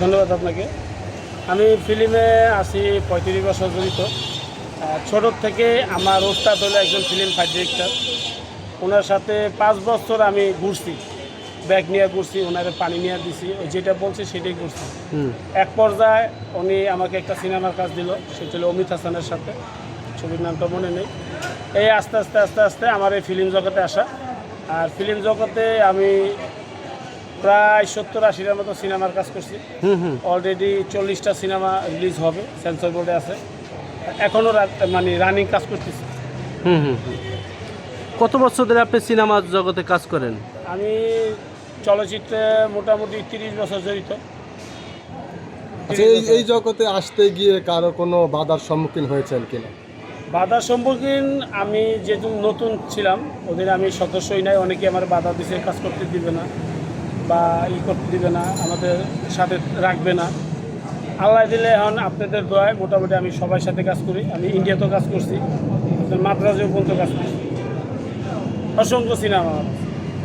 ধন্যবাদ আপনাকে। আমি ফিল্মে আছি পঁয়ত্রিশ বছর জড়িত। ছোটোর থেকে আমার ওস্তাদ হলো একজন ফিল্ম ফাইট ডিরেক্টর। ওনার সাথে পাঁচ বছর আমি ঘুরছি। ব্যাগ নিয়ে ঘুরছি ওনারে পানি নিয়ে দিছি। ও যেটা বলছি সেটাই ঘুরছি। এক পর্যায়ে উনি আমাকে একটা সিনেমার কাজ দিল। সেটা হলো অমিত হাসানের সাথে। ছবির নামটা মনে নেই। এই আস্তে আস্তে আস্তে আস্তে আমার এই ফিল্ম জগতে আসা। আর ফিল্ম জগতে আমি প্রায় সত্তর আশিটার মতো সিনেমার কাজ করছি। হুম হুম। অলরেডি চল্লিশটা সিনেমা রিলিজ হবে সেন্সর বোর্ডে আছে। এখনও মানে রানিং কাজ করতেছি। হুম হুম হুম। কত বছর ধরে আপনি সিনেমা জগতে কাজ করেন? আমি চলচ্চিত্রে মোটামুটি তিরিশ বছর জড়িত। আচ্ছা এই এই জগতে আসতে গিয়ে কারও কোনো বাধার সম্মুখীন হয়েছেন কিনা? বাধার সম্মুখীন আমি যেহেতু নতুন ছিলাম ওদের আমি সদস্যই নাই অনেকে আমার বাধা দিছে কাজ করতে দিবে না। বা ই করতে দিবে না আমাদের সাথে রাখবে না। আল্লাহ দিলে এখন আপনাদের দোয়ায় মোটামুটি আমি সবার সাথে কাজ করি। আমি ইন্ডিয়াতেও কাজ করছি মাদ্রাজেও পর্যন্ত কাজ করছি। অসংখ্য সিনেমা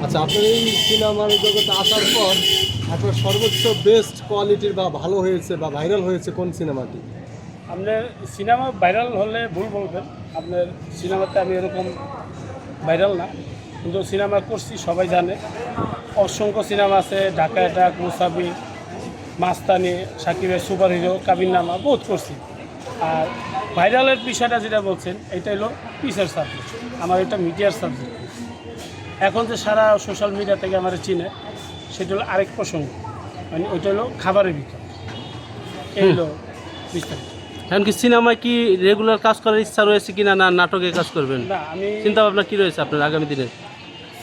আচ্ছা আপনার এই সিনেমার জগতে আসার পর আপনার সর্বোচ্চ বেস্ট কোয়ালিটির বা ভালো হয়েছে বা ভাইরাল হয়েছে কোন সিনেমাটি? আপনার সিনেমা ভাইরাল হলে ভুল বলবেন আপনার সিনেমাতে আমি এরকম ভাইরাল না। কিন্তু সিনেমা করছি সবাই জানে। অসংখ্য সিনেমা আছে ঢাকা অ্যাটাক মুসাফি মাস্তানি সাকিবের সুপার হিরো কাবিননামা বহুত করছি। আর ভাইরালের বিষয়টা যেটা বলছেন এটা হলো পিসের সাবজেক্ট আমার এটা মিডিয়ার সাবজেক্ট এখন যে সারা সোশ্যাল মিডিয়া থেকে আমার চিনে সেটা হলো আরেক প্রসঙ্গ। মানে ওইটা হলো খাবারের ভিতর। এই হলো বিস্তারিত। এমনকি সিনেমায় কি রেগুলার কাজ করার ইচ্ছা রয়েছে কিনা না নাটকে কাজ করবেন? না আমি চিন্তা ভাবনা কি রয়েছে আপনার আগামী দিনে?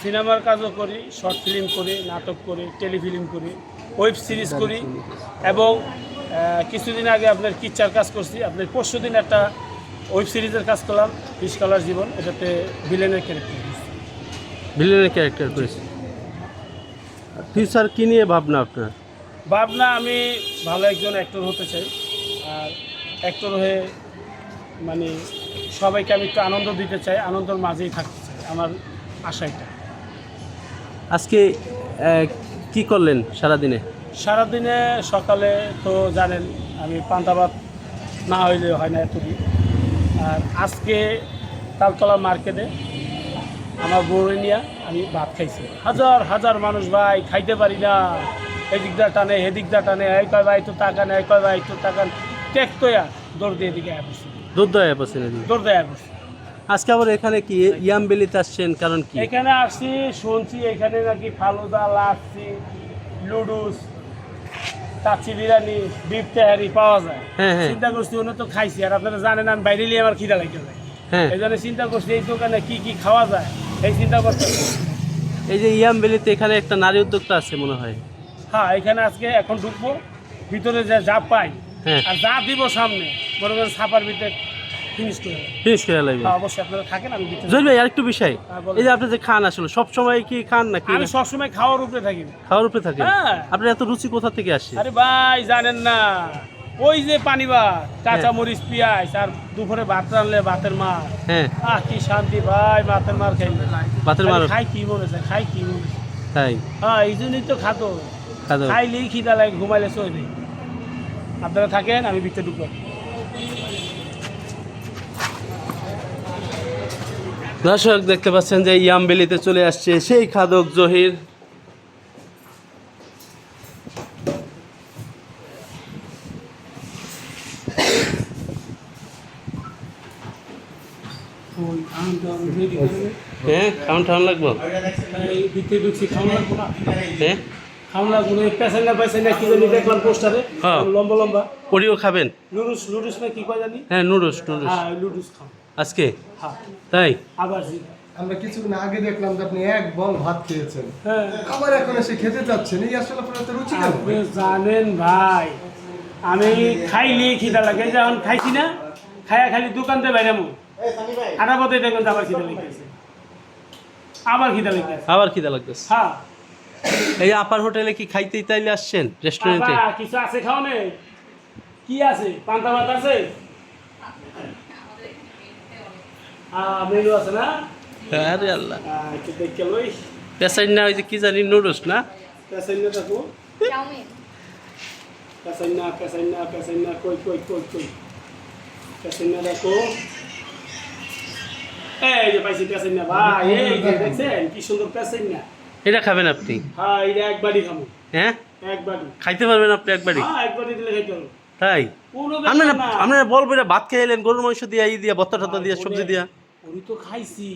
সিনেমার কাজও করি শর্ট ফিল্ম করি নাটক করি টেলিফিল্ম করি ওয়েব সিরিজ করি এবং কিছুদিন আগে আপনার কিচ্চার কাজ করছি। আপনার পরশু দিন একটা ওয়েব সিরিজের কাজ করলাম ফিস কালার জীবন এটাতে ভিলেনের ক্যারেক্টার ভিলেনের ক্যারেক্টার করেছে। ফিউচার কি নিয়ে ভাবনা আপনার? ভাবনা আমি ভালো একজন অ্যাক্টর হতে চাই। আর অ্যাক্টর হয়ে মানে সবাইকে আমি একটু আনন্দ দিতে চাই আনন্দের মাঝেই থাকতে চাই। আমার আশা এটা আজকে কি করলেন সারাদিনে? সারাদিনে সকালে তো জানেন আমি পান্তা ভাত না হইলে হয় না এতদিন। আর আজকে তালতলা মার্কেটে আমার বউরে নিয়ে আমি ভাত খাইছি। হাজার হাজার মানুষ ভাই খাইতে পারি না। এদিক দা টানে এদিক দা টানে এই কয় ভাই তো টাকা নেই কয় ভাই তো টাকা টেক তোয়া দৌড় দিয়ে এদিকে দুধ দয়া দৌড় দেয় আজকে আবার এখানে কি? ইয়াম ইয়ামবেলিতে আসছেন কারণ কি? এখানে আসছি শুনছি এখানে নাকি ফালুদা লাচ্ছি লুডুস কাচ্চি বিরিয়ানি বিফ তেহারি পাওয়া যায়। হ্যাঁ হ্যাঁ। চিন্তা করছি উনি তো খাইছি আর আপনারা জানেন আমি বাইরে নিয়ে আমার খিদা লাগে যায় হ্যাঁ। এই জন্য চিন্তা করছি এই দোকানে কি কি খাওয়া যায় এই চিন্তা করতে এই যে ইয়ামবেলিতে এখানে একটা নারী উদ্যোক্তা আছে মনে হয়। হ্যাঁ এখানে আজকে এখন ঢুকবো ভিতরে যে যা পাই। আর যা দিব সামনে মনে করেন ছাপার ভিতরে ফিনিশ করে লাগবে হ্যাঁ, অবশ্যই আপনারা থাকেন আমি জহির ভাই আরেকটু বিষয়। হ্যাঁ, এই যে আপনি যে খান আসলে সব সময় কি খান নাকি? আমি সবসময় খাওয়ার উপরে থাকি। খাওয়ার উপরে হ্যাঁ। আপনার এত রুচি কোথা থেকে আসে? আরে ভাই জানেন না। ওই যে পানি ভাত কাঁচা। মরিচ পেঁয়াজ আর দুপুরে ভাত রানলে ভাতের মার। হ্যাঁ। আহ কি শান্তি ভাই ভাতের মার খাই। ভাতের মার। খাই কি মনে খাই কি মনে তাই? হ্যাঁ এই জন্যই তো খাতো। খাইলেই খিদা লাগে ঘুমাইলে আপনারা থাকেন আমি ভিতরে ঢুকবো দর্শক দেখতে পাচ্ছেন যে ইয়ামবেলিতে চলে আসছে সেই খাদক জহির। হ্যাঁ খাওয়ান ঠাউন লাগবো? হ্যাঁ? হ্যাঁ। লম্বা লম্বা। ওরিও খাবেন? লুডুস লুডুস না কি কয় জানি? হ্যাঁ নুডলস নুডলস। হ্যাঁ খাও আজকে? হ্যাঁ। তাই? আবার। আমরা কিছুদিন আগে দেখলাম যে আপনি এক বল ভাত খেয়েছেন। হ্যাঁ। আবার এখন এসে খেতে চাচ্ছেন। এই আসলে আপনার এত রুচি আপনি জানেন ভাই আমি খাই খাইলে খিদা লাগে যখন খাইছি না খায়া খালি দোকানতে বাইরে মু। আটা পথে দেখবেন আবার খিদা লেগেছে আবার খিদা লেগেছে আবার খিদা লাগতেছে? হ্যাঁ। এই আপার হোটেলে কি খাইতে তাইলে আসছেন রেস্টুরেন্টে? কিছু আছে খাওনে কি আছে? পান্তা ভাত আছে? মেনু আছে না? আরে আল্লাহ। একটু দেখে লই। পেশাই না ওই যে কি জানি নুডলস না? পেছনে দেখো। চাউমিন। পেসাইনা পেসাইনা পেসাইনা কই কই কই কই? পেসাইনা দেখো। এই যে পাইছি পেসাইনা ভাই এই যে দেখছেন কি সুন্দর পেসাইনা এটা খাবেন আপনি? হ্যাঁ এটা একবারই খাব। হ্যাঁ? একবারই খাইতে পারবেন আপনি একবারই হ্যাঁ একবারই দিলে খাইতে পারব। তাই? আপনারা বলবেন না, ভাত খেয়ে এলেন গরুর মাংস দিয়ে ই দিয়া বত্তা টত্তা দিয়া সবজি দিয়া। ওই তো খাইছি।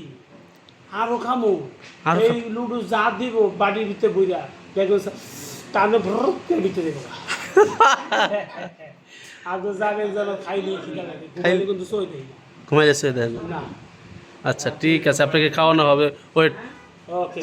আরও খামো। এই লুডু যা দিব বাড়ির ভিতরে বইরা দেখো টানে ভরকের ভিতরে দেবো আর তো জানেন যেন খাইলে খিদা লাগে। কিন্তু সই দেয়। ঘুমাই যাচ্ছে না। আচ্ছা ঠিক আছে আপনাকে খাওয়ানো হবে। ওয়েট। ওকে।